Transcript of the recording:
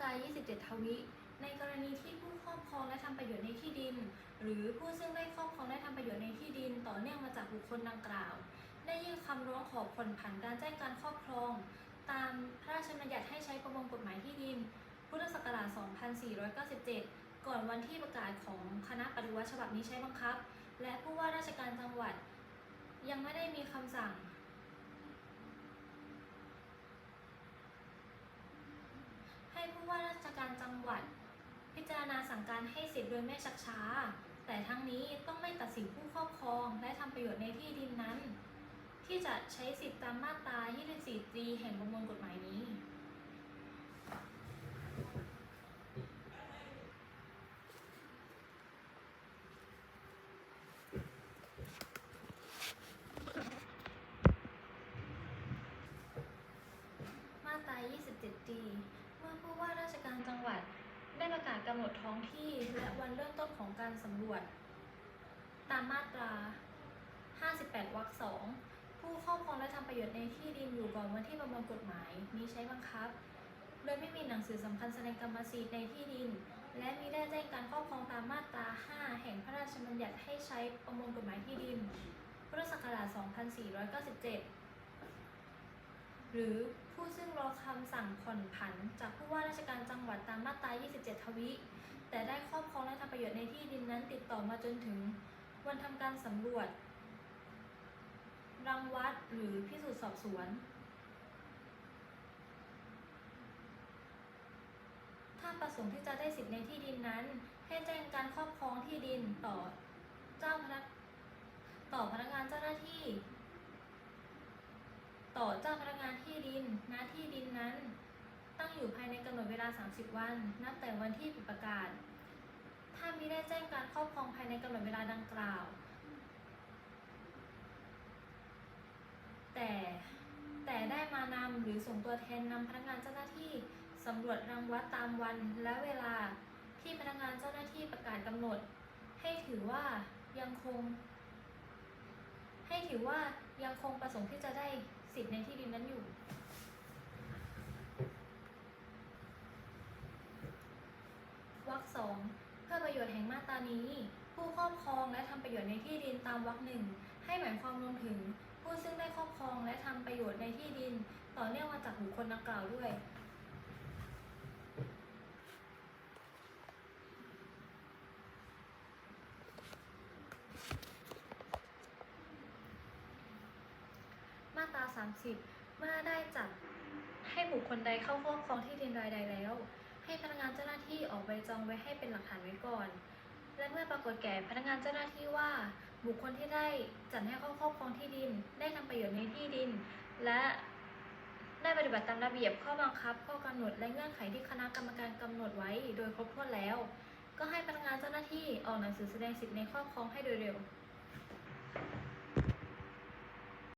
ตรา 27 ทวิ ในกรณีที่ผู้ครอบครองและทำประโยชน์ในที่ดิน หรือผู้ซึ่งได้ครอบครองและทำประโยชน์ในที่ดิน ต่อเนื่องมาจากบุคคลดังกล่าว ได้ยื่นคำร้องขอผ่อนผันการแจ้งการครอบครอง ตามพระราชบัญญัติให้ใช้ประมวลกฎหมายที่ดิน พุทธศักราช 2497 ก่อนวันที่ประกาศของคณะปฏิวัติฉบับนี้ใช้บังคับ และผู้ว่าราชการจังหวัด ยังไม่ได้มีคำสั่ง ให้ผู้ว่าราชการจังหวัด พิจารณา สั่งการให้เสร็จโดยไม่ชักช้า แต่ทั้งนี้ต้องไม่ตัดสินผู้ครอบครองและทำประโยชน์ในที่ดินนั้น ที่จะใช้สิทธิตามมาตรา 24 g แห่งประมวลกฎหมายนี้ มาตรา 27 g เมื่อผู้ว่าราชการจังหวัด ได้ประกาศกำหนดท้องที่และวันเริ่มต้นของการสำรวจ ตามมาตรา 58 วรรคสองผู้ครอบครองและทำประโยชน์ในที่ดินอยู่ก่อนวันที่ประมวลกฎหมายมีใช้บังคับ โดยไม่มีหนังสือสำคัญแสดงกรรมสิทธิ์ในที่ดิน และมีได้แจ้งการครอบครองตามมาตรา 5 แห่งพระราชบัญญัติให้ใช้ประมวลกฎหมายที่ดิน พุทธศักราช 2497 หรือผู้ซึ่งรอคำสั่งผ่อนผัน จากผู้ว่าราชการจังหวัดตามมาตรา 27 ทวิแต่ได้ครอบครองและทำประโยชน์ในที่ดินนั้นติดต่อมาจนถึงวันทำการสำรวจ รังวัดหรือพิสูจน์สอบสวน ถ้าประสงค์ที่จะได้สิทธิในที่ดินนั้น ให้แจ้งการครอบครองที่ดินต่อเจ้าพนักต่อพนักงานเจ้าหน้าที่ ต่อเจ้าพนักงานที่ดินณที่ดินนั้น ตั้งอยู่ภายในกำหนดเวลา 30 วัน นับแต่วันที่ป,ประกาศ ถ้ามิได้แจ้งการครอบครองภายในกำหนดเวลาดังกล่าว แต่แต่ได้มานำหรือส่งตัวแทนนำพนักงานเจ้าหน้าที่สำรวจรังวัดตามวันและเวลาที่พนักงานเจ้าหน้าที่ประกาศกำหนด ให้ถือว่ายังคง ให้ถือว่า ยังคงประสงค์ที่จะได้สิทธิ์ในที่ดินนั้นอยู่วรรคสองเพื่อประโยชน์แห่งมาตรานี้ ผู้ครอบครองและทำประโยชน์ในที่ดินตามวรรคหนึ่งให้หมายความรวมถึง ผู้ซึ่งได้ครอบครองและทำประโยชน์ในที่ดิน ต่อเนื่องมาจากบุคคลดังกล่าวด้วย 30 เมื่อได้จัดให้บุคคลใดเข้าครอบครองที่ดินรายใดแล้ว ให้พนักงานเจ้าหน้าที่ออกใบจองไว้ให้เป็นหลักฐานไว้ก่อน และเมื่อปรากฏแก่พนักงานเจ้าหน้าที่ว่า บุคคลที่ได้จัดให้เข้าครอบครองที่ดิน ได้ทำประโยชน์ในที่ดิน และได้ปฏิบัติตามระเบียบข้อบังคับ ข้อกำหนดและเงื่อนไขที่คณะกรรมการกำหนดไว้โดยครบถ้วนแล้ว ก็ให้พนักงานเจ้าหน้าที่ออกหนังสือแสดงสิทธิ์ในครอบครองให้โดยเร็ว